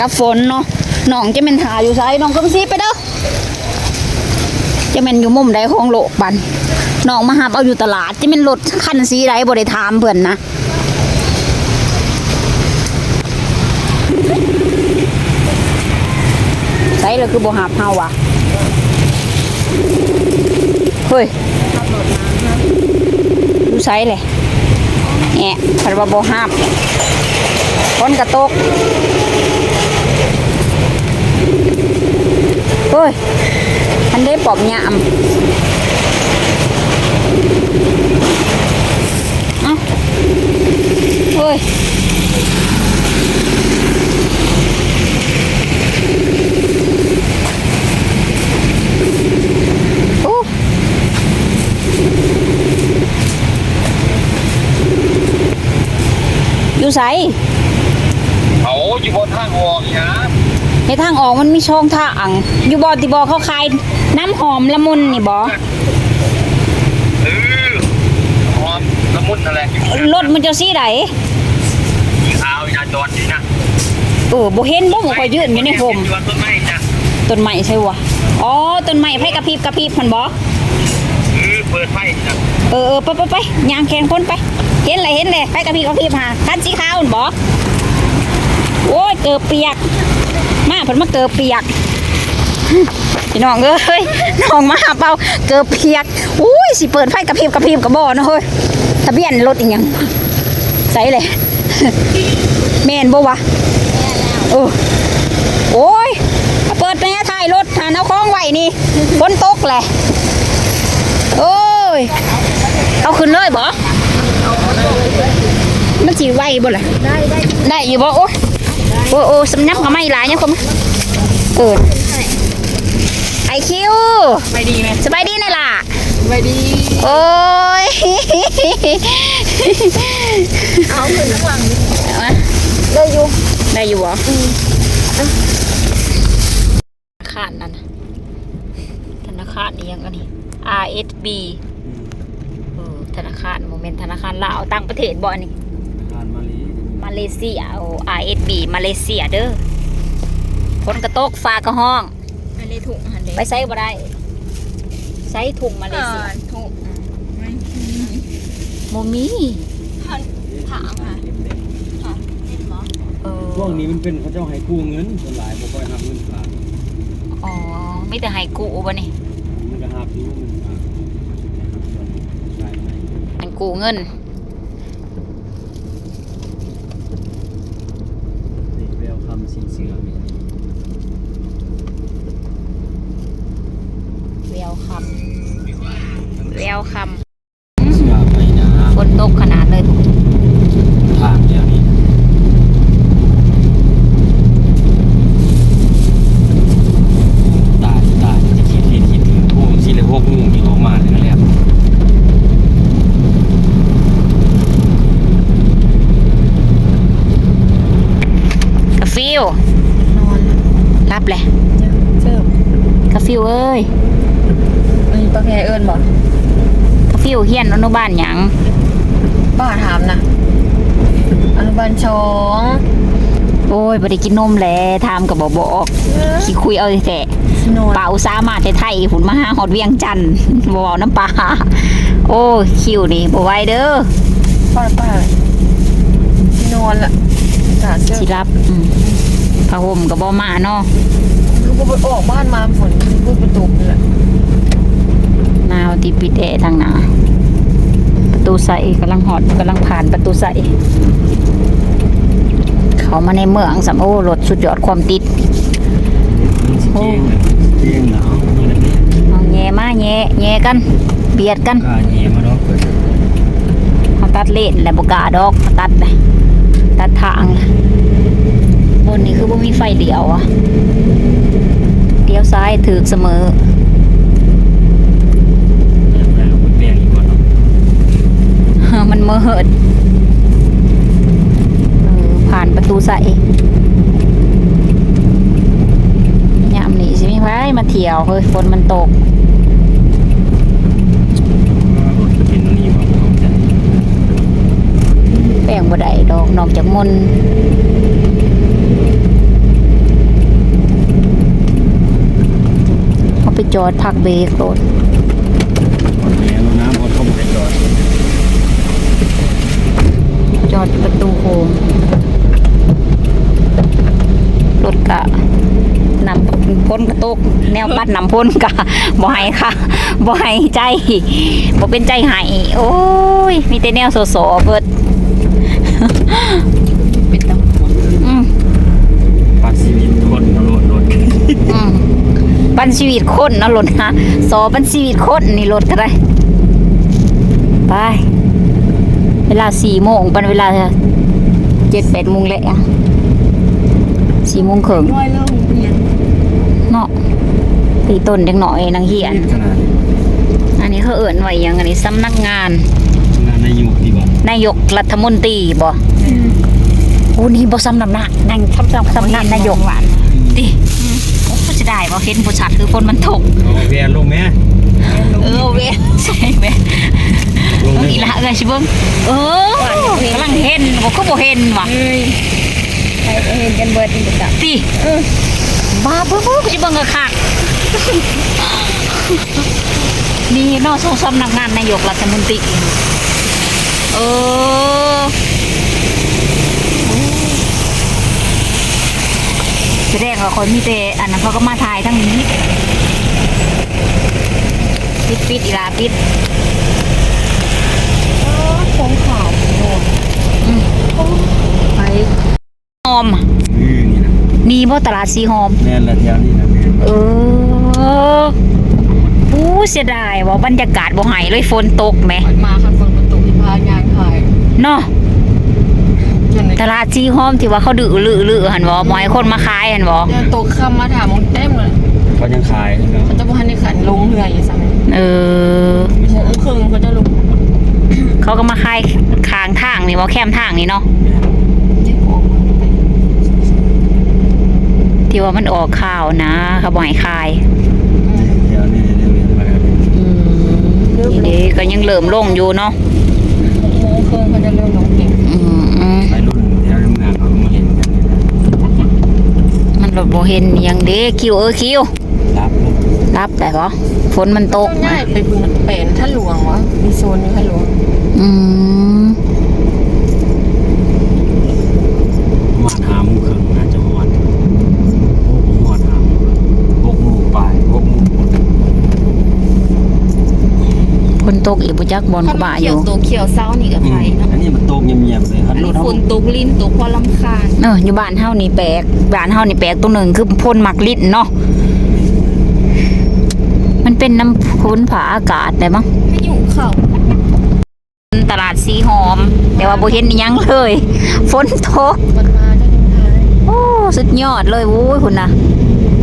กับฝนเนาะน้องจะเป็นหาอยู่ไสน้องก็ซีไปเด้อจะเป็นอยู่มุมใดของโลกบันน้องมาหับเอาอยู่ตลาดจะเป็นรถคันสีใดบ่ได้ถามเพิ่อนนะใส่เลยคือบ่หับเฮาวะเฮ้ยอยู่ไสเลยแอะคันว่าบ่หับฝนกระตก เฮ้ยมันได้ปอบยามเอ้าเฮ้ย โอ้อยู่ไส เขาอยู่บนทางออกนะ ใน ทางออกมันมีช่องทางอยู่บอติบอเขาขายน้ำหอมละมุนนี่บอเออหอมละมุนอะไรอยู่รถมันจะซี่ไหนสีขาวอยาจอดนี่นะเออบ่เห็นบ่หมูคอยยืนอยู่ในโฮมอยู่บนต้นไม้นะต้นไม้ใช่วะอ๋อต้นไม้ไผกระพริบกระพริบมันบอเออเปิดไฟนะเออเออไปไปไปยางแขนคนไป เห็นเลยเห็นเลยไผกระพริบกระพริบหาคันสีขาวมันบอโอ้ยเกือบเปียก มาเพิ่นมาเกือเปียกพี่น้องเอ้ยน้องมาหาเปล่าเกือบเปียกอุ้ยสิเปิดไฟกระพริบกระพริบกระบอกนะเฮ้ยทะเบียนรถอีหยังใส่เลยแม่นบ่วะเออโอ้ยเปิดแม่ถ่ายรถหาเอาคล้องไว้นี่ฝนตกแหละโอ้ยเอาขึ้นเลยบ่มันสิไหวบ่ล่ะได้ได้ได้อยู่บ่โอ้ย โอ้โอ้สำนักก็ไม่หลายเนี่ยคมเออไอคิวไปดีไหมสบายดีนี่ล่ะไปดีโอ้ยเอาขึ้นข้างหลังได้อยู่ได้อยู่บ่ธนาคารนั่นน่ะธนาคารนี่ยังอันนี้ RSB เออธนาคารโมเมนต์ธนาคารลาวต่างประเทศบ่อันนี้ ผ่านมาลี มา เลเซียเอา RSB มาเลเซียเด้อฝนกระตกฟ้ากระห้อง อันนี้ถุงหันเด็ไปใส่บ่ได้ใส่ถุงมาเลเซียถุงโมมีถามค่ะค่ะเห็นหมอเออช่วงนี้มันเป็นเขาเจ้าให้กู้เงินส่วนหลายบ่ค่อยหับเงินฝากอ๋อมีแต่ให้กูบ่นี่มันก็หับอยู่เงินฝากใช่ไหมให้กูเงินนี่แววคำสินเสือมี เวลคัมเวลคัมเสือไปนะฝนตกขนาดเลยทางเดียวนี้ตายตายจะคิดผิดคิดถึงพวกสิเลยพวกงูนี่ออกมาเลยนั่นแหละกาฟิวนอนรับแหละเจิบกาฟิวเอ้ย มีปลาแพเอิญบอก กาฟิว เฮียนอนุบาลหยังป้าถามนะอนุบาลสองโอ้ยบ่ได้กินนมแหละถามก็บ่บอกขี้คุยเอาแต่สินอนเป่าสามารถแต่ไทยฝุ่นมาหาฮอดเวียงจันทน์บ่เว้าน้ำปลาโอ้ยคิวนี่บ่ไหวเด้อป้าป้าสินอนละสาเสื้อสิรับอืมผ้าห่มก็บ่มาเนาะคือพอออกบ้านมาฝนพูดประตูนี่แหละหนาวที่ปิดแอร์ทางหน้าประ ตูใสกำลังหอดกำลังผ่านประตูใสเขามาในเมืองสำโอ้รถสุดยอดความติดมันสิเจียงเลยเจียงหนาวมาเลยเอาแย่มาแย่แย่กัน เบียดกันกล้าเหยมาเนาะเปิดเขาตัดเลนและบกล้าดอกเขาตัดเลยตัดทางเลยบนนี้คือบ่มีไฟเลี้ยวอะเลี้ยวซ้ายถือเสมอ มันเมื่อเหิดผ่านประตูใส่ยามนี่ใช่ไหมไว้มาเที่ยวเฮ้ยฝนมันตกแป้งบดได้ดอกนอกจากมนเขาไปจอดพักเบรกรถ จอดประตูโฮมรถกะนำพ้นกระตุก แนวปัดนำพ้นกะบ่ให้ค่ะบ่ให้ใจบ่เป็นใจให้โอ้ย มีแต่แนวโสๆเบิดเป็นตำรวจอืมปัดชีวิตคนเอารถรถอืมบันชีวิตคนเนาะรถนะสอบันชีวิตคนนี่รถก็ได้ ไปเว ลาสี่โมงเป็นเวลาเจ็ดแปดโมงแหละสี่โมงครึ่งน้อยเริ่มเรียนเนาะตีต้นเด็กหน่อยนางเหียนขนาดอันนี้เขาเอิ่นไว้หยังอันนี้สำนักงานงานในอยู่ที่บ้านนายกรัฐมนตรีบ่โอ้นี่บ่สำนักนะนั่งทำสำสำนักนายกหวานดิโอ้จะได้บ่เห็นผู้ชัดคือคนมันตกเอาแวนลงไหมเออเว้ยใช่เว้ยลงไหม อีละเอ้ยชิเบิ้งเออกำลังเห็นบ่ก็บ่เห็นว่ะเอ้ยใครก็เห็นกันเบิดอีกจับติบ้าปุ๊บปุ๊บชิเบิ้งก็คักนี่เนอกส่งสำนักงานนายกรัฐมนตรีเออแสดงว่าคนมีแต่อันนั้นเขาก็มาถ่ายทั้งนี้ ปิดปิดอีลาปิด โค้งขาวโน่นไปหอม อือนี่นะมีบ่ตลาดสีหอมแม่นละแถวนี้นะแม่นเอออู้เสียดายว่าบรรยากาศบ่ใหายเลยฝนตกแหมมาคันฝนประตูที่พานยางขายเนาะจนในตลาดสีหอมที่ว่าเขาดื้อลือลือหันบ่บ่ให้คนมาขายหันบ่เดินตกค่ำมาถามมงเต็มเลยเขายังขายนะเขาจะบ่ทันได้ขันลงเรืออยู่ซ้ำเออโมงครึ่งเขาจะลง เขาก็มาขายข้างทางนี่บ่แคมทางนี่เนาะเจ๊ออกมาไปที่ว่ามันออกข่าวนะเขาบ่ให้ขายแถวนี้เดี๋ยวเวียนมาครับอืมนี่เด้ก็ยังเริ่มลงอยู่เนาะโมงครึ่งเขาจะเริ่มลงเก็บอืมอืมไปรุ่นแถวเมืองเขามาเห็นกันนี่นะมันบ่บ่เห็นหยังเด้คิวเออคิวรับลูก รับได้บ่ฝนมันตกง่ายไปบึงเป็นท่าหลวงวะมีโซนนี้ท่าหลวง อืมมาหาหมูเขิงน่าจะหอดโอ้โหหอดหาหมูหกหมูปลายหกหมูคนตกอีกบ่จักบอลกูบ่าอยู่ตัวเขียวเศร้านี่กับไฟเนาะอันนี้มันโตกเงียบๆเลยคันรถฝเฮานตกลิ้นตกพอลำคาญเอออยู่บ้านเฮานี่แปลกบ้านเฮานี่แปลกตัวหนึ่งคือพ่นหมักลิ้นเนาะมัน เป็นน้ำพ้นผาอากาศได้มั้งไม่อยู่เขาตลาดสีหอม แต่ว่าโบเห็นยังเลยฝนตกโอ้สุดยอดเลยโอ้ยคุณนะ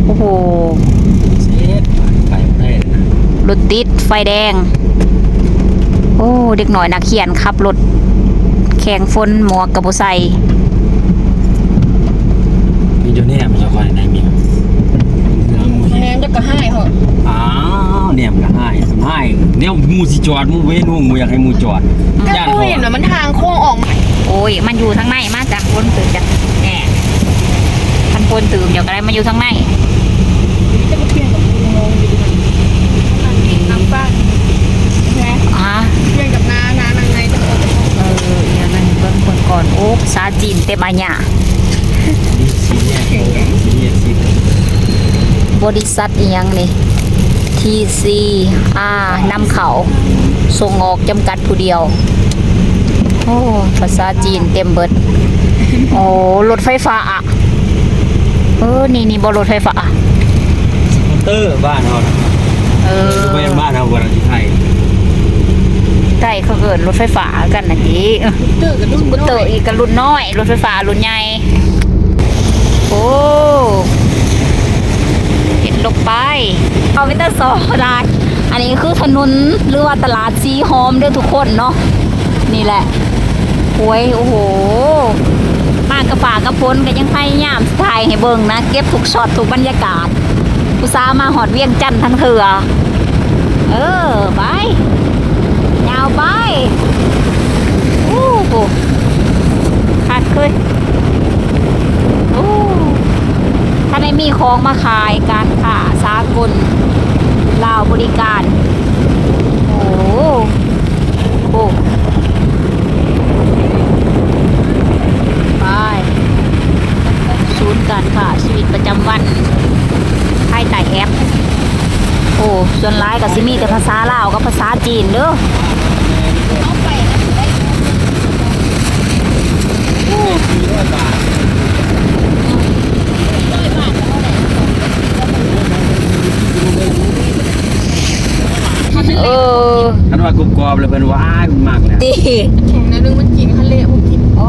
โอ้โหรถติดไฟแดง โอ้ เด็กหน่อยนักเขียนขับรถแข่งฝนหมวกกับบ่ใส่มีเดี๋ยวนี้ เนี่ยมันก็ให้มันให้เนี่ยหมูสิจอดหมูเว้นหมูหมูอยากให้หมูจอดก็ย่านก็เขาเห็นว่ามันทางโค้งออกมาโอ้ย มันอยู่ทางในมาจากฝนตื่นจากแหน่พันฝนตื่นเดี๋ยวก็ได้มาอยู่ทางในจะมาเปลี่ยนกับงงอยู่ดีน้ำฟ้าใช่ไหมอะเปลี่ยนกับน้าน้านางไงจะออกเอออย่างนั้นเบิ่งคนก่อนโอ้ภาษาจีนเต็มอาญานี่สีแยกสีแยกสีบริษัทอีหยังนี่ TCR นำเขาส่งออกจำกัดผู้เดียว โอ้ ภาษาจีนเต็มเบิด โอ้รถไฟฟ้าอะ เออ นี่นี่บรถไฟฟ้าเตอร์บ้านเขาน่ะเออไปบ้านเขาวันที่ไทยใกล้เขาเกิดรถไฟฟ้ากันนะจีเตอร์กับสรุ่นกูตเตอร์อีกกับรุ่นน้อย รถไฟฟ้ารุ่นใหญ่ โอ้เห็น ลงไปเอาวิตาซอได้อันนี้คือถนนหรือว่าตลาดซีโฮมเด้อทุกคนเนาะนี่แหละโอ้ยโอ้โหมากระป่ากระพ้นก็ยังพยายามถ่ายให้เบิ่งนะ เก็บทุกช็อตทุกบรรยากาศอุตส่าห์มาหอดเวียงจันทน์ทั้งเถื่อเออไปยาวไปโอ้โหขาดเลยโอ้ถ้า ได้มีของมาขายการค้าสากลบริการ โอ้โหโอ้ไปศูนย์การค้าชีวิตประจำวันภายใต้แอป โอ้ ส่วนร้ายกับซิมีแต่ภาษาลาวกับภาษาจีนเด้อเอาไปนะได้ สี่ร้อยบาท ร้อยบาทเท่าไหร่ เออคันว่ากรุบกรอบเลยเป็นว้ายมากเลยดีถุงนั้นนึงมันกินทะเลพวกกินโอ้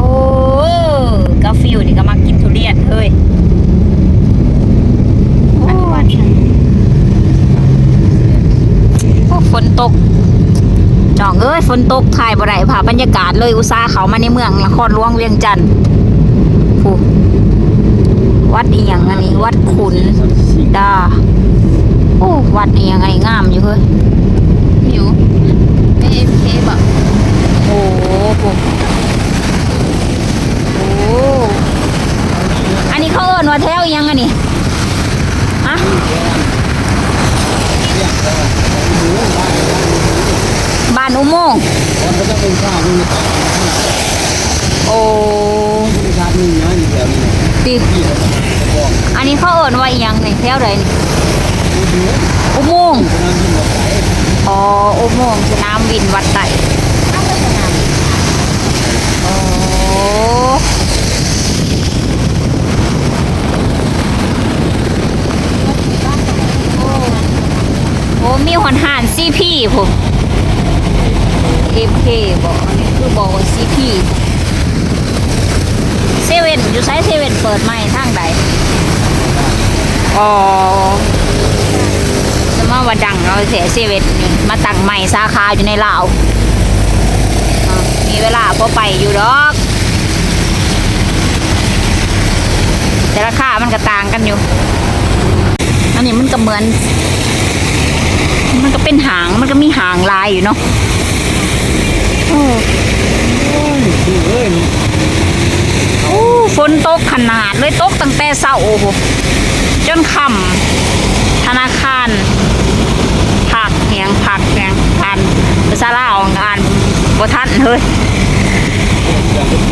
กาฟิวนี่ก็มากินทุเรียนเฮ้ยโอ้โอ้ฝนตกจองเอ้ยฝนตกถ่ายบ่ได้ผ่าบรรยากาศเลยอุตสาห์เขามาในเมืองนครหลวงเวียงจันทน์ผู้วัดอีหยังอันนี้ วัดขุนดาโอ้วัดอีหยังอันนี้งามอยู่เฮ้ย หิวไม่เอ็มเคแบบ โอ้โหโอ้อันนี้เขาเอิ้นว่าแถวยังอันนี้อะบ้านอุโมงค์โอ้ติดอันนี้เขาเอิ้นว่าอีหยังนี่แถวใดนี่อุโมงค์อ๋ออุโมงค์สนามบินวัดไต่โอ้ โอ้มีหอนหานซีพีผมเอ็มเคบอกอันนี้คือบอกซีพีเซเว่นอยู่ไซส์เซเว่นเปิดใหม่ทางใดอ๋อจะมาว่าดังเราเสียเซเว่นนี่มาตั้งใหม่สาขาอยู่ในลาวมีเวลาพอไปอยู่ดอก แต่ราคามันก็ต่างกันอยู่ อันนี้มันก็เหมือน มันก็เป็นหางมันก็มีหางลายอยู่เนาะโอ้ดูเอ้ยโอ้ฝนตกขนาดเลยตกตั้งแต่เช้าโอ้โหจนค่ำธนาคารผักเหียงผักแหงทานภาษาลาวอ่านบ่ทันเฮ้ย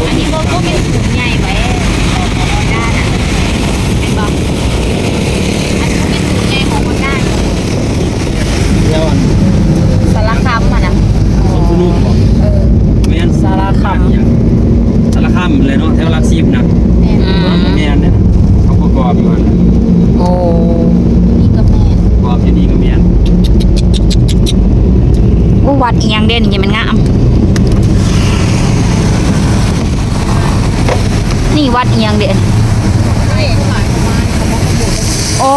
อันนี้ก็ก็เป็นถุงใหญ่ไว้ของฮอนด้าน่ะเป็นบอกอันนี้ก็เป็นถุงใหญ่ของฮอนด้า เดี๋ยวอัน สารคามอะนะ สนุกบอกแม่นสารคามอย่างสารคามเลยเนาะแถวลักซีบนะ อืม แม่นเนี่ยเขาประกอบอยู่นั่นแหละ โอ้ นี่ก็แม่ ประกอบที่นี่ก็แม่น โอ้วั ด่นยังมันงาม นี่วัดอียังเด่นก็เห็นหมายความว่าเขาบอกเขาบอกอ๋อ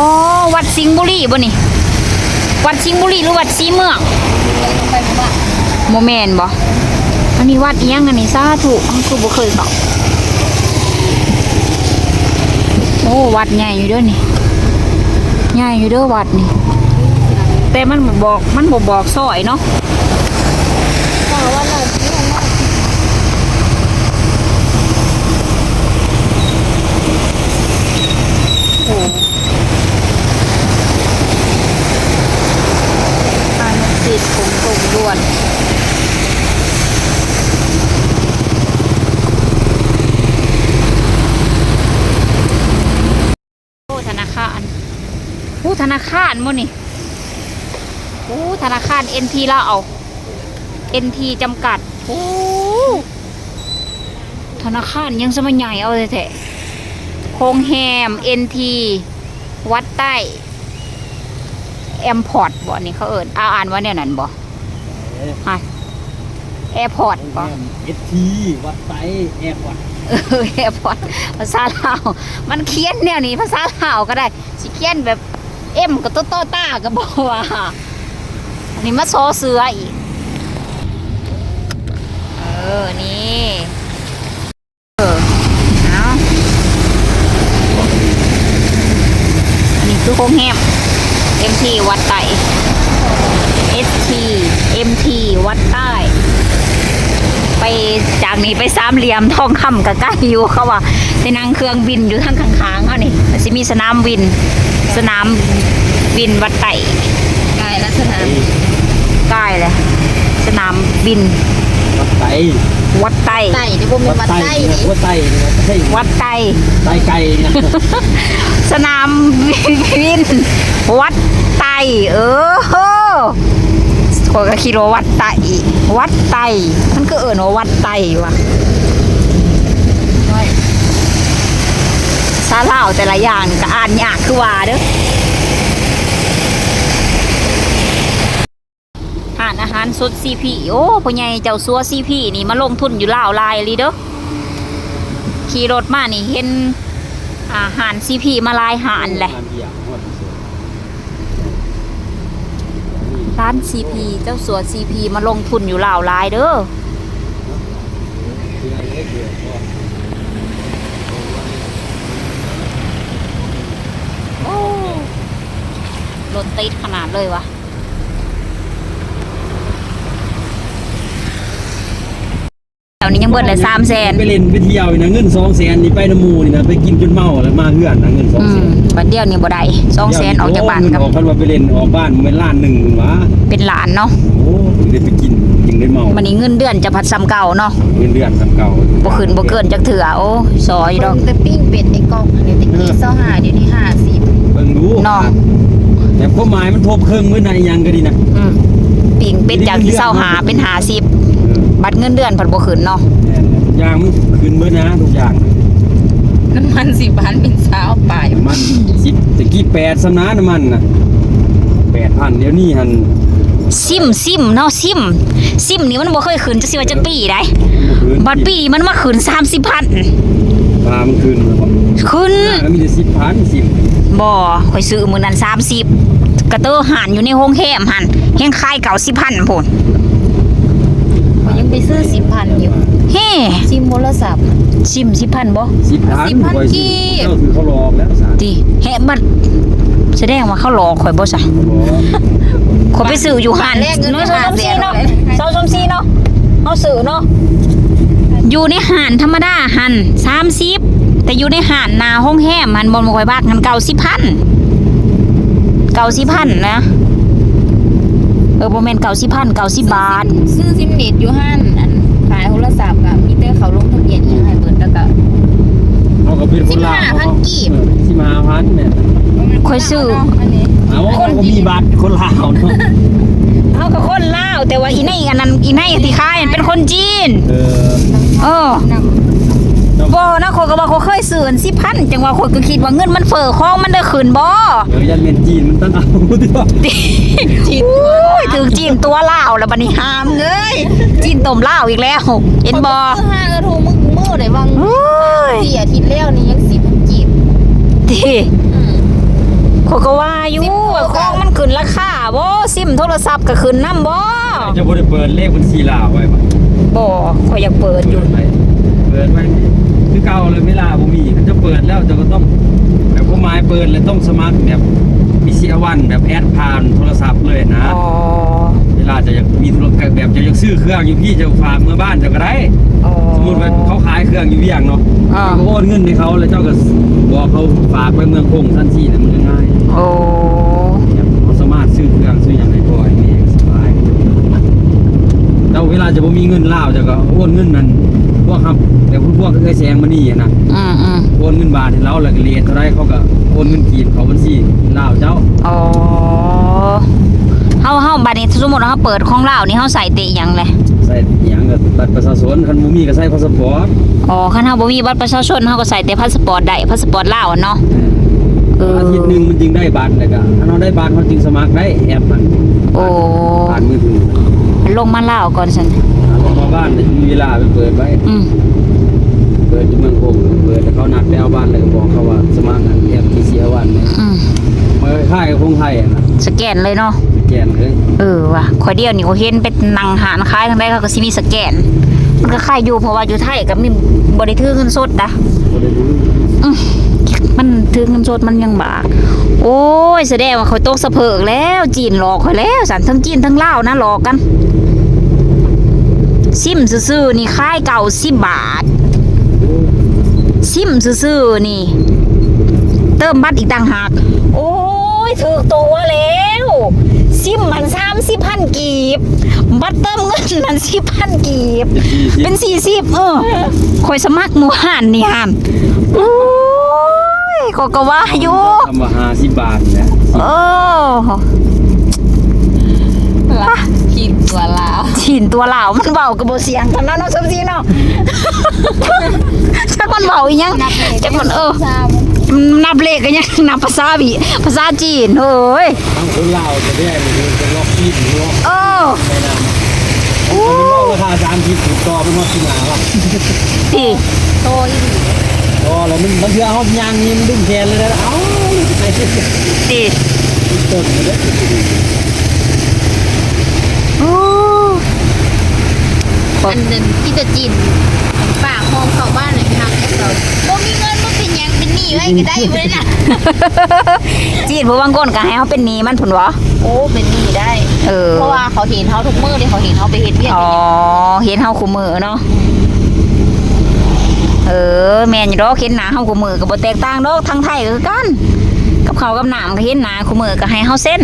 วัดสิงห์บุรีบ่นี่ วัดสิงห์บุรีหรือวัดสีเมืองลงไปเพราะว่าโมเมนบ่อันนี้วัดอียังอันนี้สาธุอันคือบ่เคยเข้าโอ้วัดใหญ่อยู่เด้อนี่ใหญ่อยู่เด้อวัดนี่ แต่มันบอกมันบ่บอกซอยเนาะ แต่ว่ารมั้นี่โอ้ธนาคารโอ้ธนาคารมั้นี่โอ้ธนาคาร NT ลาว NT จำกัด โอ้ธนาคารยังสมัยใหญ่เอาเลยแท้โคงแฮม NT วัดใต้แอมพอร์ตบ่นี่เขาเอิญเอาอ่านว่าเนี่ยนั่นบ่ฮะแอร์พอร์ตบ่เอสทีวัดไซแอร์วัดเออแอร์พอร์ตภาษาลาวมันเขียนแนวนี้ภาษาลาวก็ได้สิเขียนแบบเอ็มกับโตโตต้าก็บอกว่าอันนี้มาโซเสืออีกเออนี่เออเอาอันนี้คือโคงแฮม MT วัดไต่ ST MT วัดใต้ ไปจากนี้ไปสามเหลี่ยมทองคำกับใกล้อยู่เขาว่าไปนั่งเครื่องบินอยู่ทางข้างๆเขานี่มันจะมีสนามบิน สนามบินวัดไต่ กายละสนามใกล้เลยสนามบินวัดไตวัดไตไต่นี่บ่แม่นวัดไต่นี่วัดไตเนี่ยใช่วัดไตไตไก่เนี่ยสนามบินวัดไตเออโหคนก็คิดว่าวัดไตวัดไตมันก็เอิญว่าวัดไตว่ะซาเล่าวแต่ละอย่างก็อ่านยากคือว่าเด้อานอาหารสดซีพีโอ้พ่อใหญ่เจ้าซัวซีพีนี่มาลงทุนอยู่ลาวลายลยเด้อขี่รถมานี่เห็นอาหารซีพีมาลายหานแหละร้าน CP เจ้าสัว CP มาลงทุนอยู่ลาวลายเด้อรถติดขนาดเลยวะแถว นี้ยังเบิดเลยสามแสนไปเล่นไปเที่ยวนะเงินสองแสนนี่ไปน้ำหมูนี่นะไปกินจนเมาแล้วมาเฮือนนะเงินสองอืแสมนบัดเดียวนี่บ่ได้สองแสนออกจากบ้านเงิกับออกคันว่าไปเล่นออกบ้านมันล้านหนึ่งวะเป็นหลานเนาะโอ้ถึงได้ไปกินจึงได้เมามันนี้เงินเดือนจะพัดซ้ำเก่าเนาะเงินเดือนกับเก่าบ่ขึ้นบ่เกินจักเถื่อโอ้ซอยดเบิ่อกงแต่ปิ้งเป็ดไอ้กอกเดี๋ยวตะกี้25เดี๋ยวนี้50เบิ่งรู้เนาะแต่ความหมายมันทบเครื่องไว้ในอีหยังก็ดีนะอืมปิ่งเป็นจากที่เศร้าหาเป็นหาสิบเออ บัตรเงินเดือนผัดบ่ขึ้นเนาะแม่นทุกอย่างมันขึ้นเบิดนะทุกอย่างน้ำมันสิบพันเป็นสาวปลายน้ำมันสิบตะกี้แปดสำนาน้ำมันนะแปดพันเดี๋ยวนี้หันซิมซิมเนาะซิม ซิมนี่มันบ่เคยขึ้นจักสิว่าจักปีได้คืนบัตรปีมันมาขึ้น30พันปลามันคืนแล้วบ่ขึ้นแล้วมีแต่สิบพันสิบบ่ข่อยซื้อมื้อนั้น30กระเตอหันอยู่ในโรงแรมหันแฮงขายเก่า10พันพุ่นเขายัง ไปซื้อ10,000อยู่เฮ้ซิมโทรศัพท์ซิม10พันบ่สิบพันสิบพันข่อยกีบเจ้าคือเขาหลอกแล้วสารติแฮะบัตรแสดงว่าเขาหลอกข่อยบ่ซะเขาหลอกข่อยไปซื้ออยู่หันแรกเงินเนาะห้าแสนเนาะเซาชมซีเนาะเฮาซื้อเนาะอยู่ในห่านธรรมดาหันสามสิบแต่อยู่ในห่านนาห้องแฮมมันบอลมคอยบ้านกันเก่าสิพันเก่าสิพันนะเออโมเมนเก่าสิพันเก่าสิบาท ซื้อซิมเน็ตอยู่ห้านอันขายโทรศัพท์อะมีแต่เขาลงทะเบียนอีกให้เบิดแล้วก็ เขาก็เป็นคนลาวสิบห้าพันกีบสิบห้าพันเนี่ยค่อยซื้ออันนี้เอาเขาก็มีบัตรคนลาวเนาะเขาก็คนลาวแต่ว่าอีในอันนั้นอีในที่ขายอันเป็นคนจีน เออ เออ น บ่นะคนก็บอกเขาเคยซื้อสิพันจังว่าคนก็คิดว่าเงินมันเฟ้อของมันได้ขึ้นบ่เดี๋ยวยันเมนจีนมันต้องเอาที่ว่าจีนอุ้ยถึงจีนตัวลาวแล้วบัดนี้หามเอ้ยจีนต้มลาวอีกแล้วำเห็นบ่ข้อยไปซื้อห้างกระทูมือมือได้บางโอ้ยสี่อาทิตย์แล้วนี่ยังสิบกีบดิอืมเขาก็ว่าอยู่ซิมโทรว่าศัพท์ของมันขึ้นราคาบ่ซิมโทรศัพท์ก็ขึ้นนำบ่จะบ่ได้เปิดเลขบัญชีลาวไว้ป่ะบ่ข่อยอยากเปิดอยู่เปิดไว้เปิดไว้ คือเก่าเลยเวลาบ่มีถ้าจะเปิดแล้วจะก็ต้องแบบผู้หมายเปิดเลยต้องสมัครแบบมีเสียวันแบบแอดผ่านโทรศัพท์เลยนะอ๋อเวลาจะอยากมีธุรกิจแบบจะอยากซื้อเครื่องอยู่พี่จะฝากเมื่อบ้านจะก็ได้อ๋อสมมติว่าเขาขายเครื่องอยู่เวียงเนาะอ่าเขาก็โอนเงินให้เขาแล้วเจ้าก็บอกเขาฝากไปเมืองคงทันทีนะมันก็ง่ายโอ้แบบเขาสามารถซื้อเครื่องซื้ออย่างไรก่อยนี่เองสบายแต่เวลาจะบ่มีเงินล่าวจะก็โอนเงินนั่น พวกครับแต่พวกเคยแซงมานี่อะนะอืมอืมโอนเงินบาทให้เราแล้วก็เรียนเท่าไรเขาก็โอนเงินกีบเขาบัญชีล่าวเจ้าอ๋อเฮาเฮาบัดนี้สมมุติว่าเฮาเปิดของลาวนี่เฮาใส่เตะหยังเลยใส่อหย่างกับบัตรประชาชนคันบ่มีก็ใส่พาสปอร์ตอ๋อคันเฮาบ่มีบัตรประชาชนเฮาก็ใส่แต่พาสปอร์ตได้พาสปอร์ตลาวอะเนาะเออออาทิตย์หนึงมันจึงได้บัตรเลยก็ถ้าเราได้บัตรเขาจึงสมัครได้แอปมันโอ้ผ่านมือถือ ลงมาลาวก่อนซั่นถ้าลงมาบ้านเนี่ยมีเวลาไปเปิดไว้อืมเปิดที่เมืองคงเปิดแล้วเขานัดไปเอาบ้านเลยก็บอกเขาว่าสมัครอันแอปที่เสียวันเนี่ยอืมมันคล้ายกับคงไทยอะนะสแกนเลยเนาะแกนเลยเออว่ะข่อยเดียวนี่เขาเห็นเป็นนังหานคล้ายทางใดเขาก็สิมีสแกน มันก็คล้ายอยู่เพราะว่าอยู่ไทยก็มีบ่ได้ถือเงินสดนะบ่ได้รู้อื้อมันถือเงินสดมันยังบาก โอ้ยแสดงว่าเขาตกสะเพิกแล้วจีนหลอกข่อยแล้วสันทั้งจีนทั้งลาวนะหลอกกัน ซิมซื่อๆนี่ค่ายเก่าสิบบาท ซิมซื่อๆนี่ เติมบัตรอีกต่างหาก โอ้ยถูกตัวแล้ว ซิมมันสามสิบพันกีบ บัตรเติมเงินมันสิบพันกีบ เป็นสี่สิบเออคอยสมัครหมู่หันนี่หันโอ้ยก็ก็ว่าอยู่ทำมาห้าสิบบาทเนี่ยเออ ละคิดตัวลาวถิ่นตัวเหล่ามันเบากับโบเสียงกันเนาะเน้องสมศรีเนาะจักมันเบาอีหยังจักมันเออทราบนับเลขกันยังนับภาษาบีภาษาจีนเฮ้ยทั้งคนลาวจะได้มันจะล็อกที่หรือล็อกเออไปนะมันล็อกราคาสามสิบถูกต่อเป็นว่าที่หนาวะที่โตอีหลีต่อแล้วมันมันเถื่อเอายางนี่มันดึงแขนเลยนะเอ้าไอ้เจ้าที่ต้นเลย โอ้ อันนึงที่จะจินปากห้องเข้าบ้านเลยพี่น้องแอปเราบ่มีเงินบ่เป็นหยังเป็นหนี้ไว้ก็ได้อยู่เลยน่ะจีนผู้บางคนก็ให้เขาเป็นหนี้มันผุนวะโอ้เป็นหนี้ได้ เออเพราะว่าเขาเห็นเขาทุกมื้อเลยเขาเห็นเขาไปเฮ็ดเวียกอ๋อเห็นเฮาคู่มือเนาะเออแม่นอยู่ดอกเห็นหน้าเฮาคู่มือก็บ่แตกต่างดอกทางไทยก็คือกัน กับเขาวกับหนามก็เห็นหน้าคู่มือก็ให้เฮาเส้น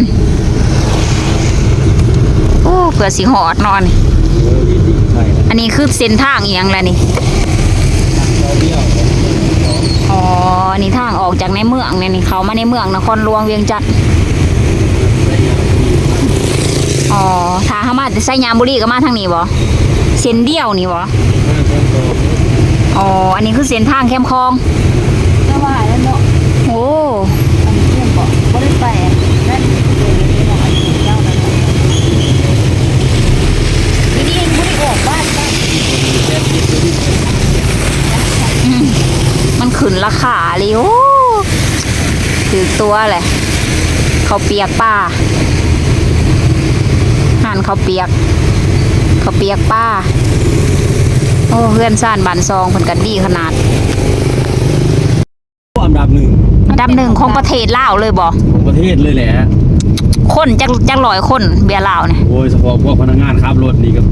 โอ้เพื่อสิหอดเนอนเออดีดีใช่แล้ว อันนี้คือเส้นทางอีหยังละนี่ อ๋อนนี้ทางออกจากในเมืองเนี่ยนี่เขามาในเมืองนครหลวงเวียงจันทน์อ๋อถ้าเฮามาแต่ไสยามบุรีก็มาทางนี้บ่เส้นเดียวนี่บ่อ๋อ อันนี้คือเส้นทางแคมคลองก็ว่าแล้วเนาะ โอ้ อันนี้เพิ่นบอกบ่ได้ไปนั่นเดี๋ยวนี้บอกอันนี้เจ้านั่นเนาะทีนี้บ่ได้ออกบ้านบ้าน อืม มันขึ้นราคาเลยโอ้ถือตัวแหละเขาวเปียกป้าหั่นเขาวเปียก เขาวเปียกป้า โอ้เพื่อนซ่านบันซองเพิ่นกันดีขนาดอันดับหนึ่งอันดับหนึ่งของประเทศลาวเลยบ่ของประเทศเลยแหละคนจักจักร้อยคนเบียร์ลาวเนี่ยโอ้ยเฉพาะพวกพนักงานขับรถนี่กับ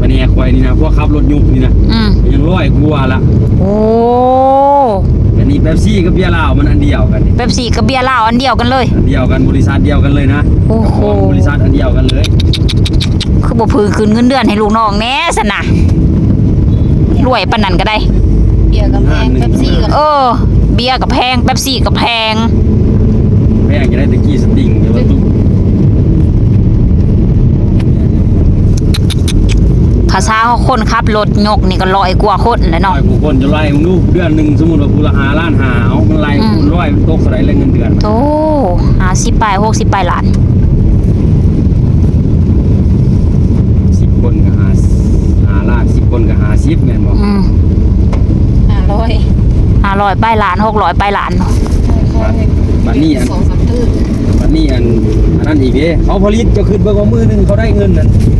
ปแนควายนี่นะพวกขับรถยุกนี่นะอืมยังร้อยกว่าละโอ้ อันนี้เป๊ปซี่กับเบียร์ลาวมันอันเดียวกันนี่เป๊ปซี่กับเบียร์ลาวอันเดียวกันเลย อันเดียวกันบริษัทเดียวกันเลยนะโอ้โหของบริษัทอันเดียวกันเลย คือบ่พือคืนเงินเดือนให้ลูกน้องแหน่สนะรวยปานนั้นก็ได้ เบียร์กับแพงเป๊ปซี่กับเออ เบียร์กับแพงเป๊ปซี่กับแพงแม่งจะได้ตะกี้สติงเดี๋ยวว่าตุ๊ ภาษาของคนขับรถยกนี่ก็ร้อยกว่าคนแหล้วร้อเนาะ ยผู้คนจะไล่มึงดูเดือนหนึ่งสมมติว่าผู้ละหาล้านหาเอามันไล่อืมคุณร้อยมันตกสไลด์เงินเดือนโตหาสิบปลายหกสิบปลายล้าน สิบคนก็หาหาล้านสิบคนก็หาสิบแม่นบอกอืมห้าร้อยห้าร้อยปลายล้านหกร้อยปลายล้านเนาะบัดนี้อันสองสามตื้อบัดนี้อันอันนั้นอีกเด้เขาผลิตจะขึ้นเบิ่งว่ามือหนึงเขาได้เงินนั่นอืม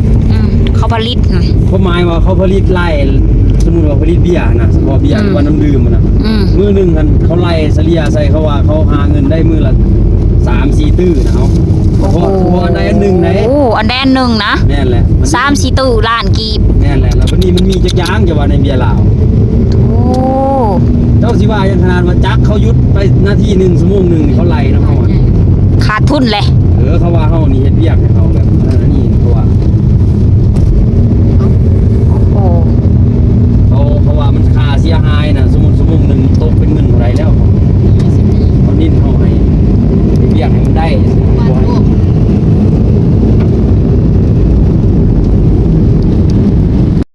เขาผลิตน่ะเขาหมายว่าเขาผลิตไล่สมมุติว่าผลิตเบียร์นะเฉพาะเบียร์หรือว่าน้ำดื่มอะนะอืมมือหนึ่งกันเขาไล่เสลียใส่เขาว่าเขาหาเงินได้มือละสามสี่ตื้อนะเขาเพราะเพราะอันใดอันหนึ่งไหนโอ้อันแดนหนึ่งนะแน่นแหละนสามสี่ตู้ล้านกีบแน่นแหละแล้ววันนี้มันมีจักอยางจะว่าในเบียร์ลาวโอ้เจ้าสิว่ายังขนาดว่าจักเขายุดไปนาทีหนึ่งชั่วโมงหนึ่งนี่เขาไล่นะเขาอะขาดทุนเลย เออเขาว่าเขานี่เฮ็ดเบียกให้เขาแบบเออนี่เขาว่า โอ้ เขาเขาว่ามันค่าเสี ยหายนะสมมุติชั่วโมงหนึ่งตกเป็นเงินเท่าไหรแล้วเขานิ่นเขาให้เฮ็ดเบียกให้มันได้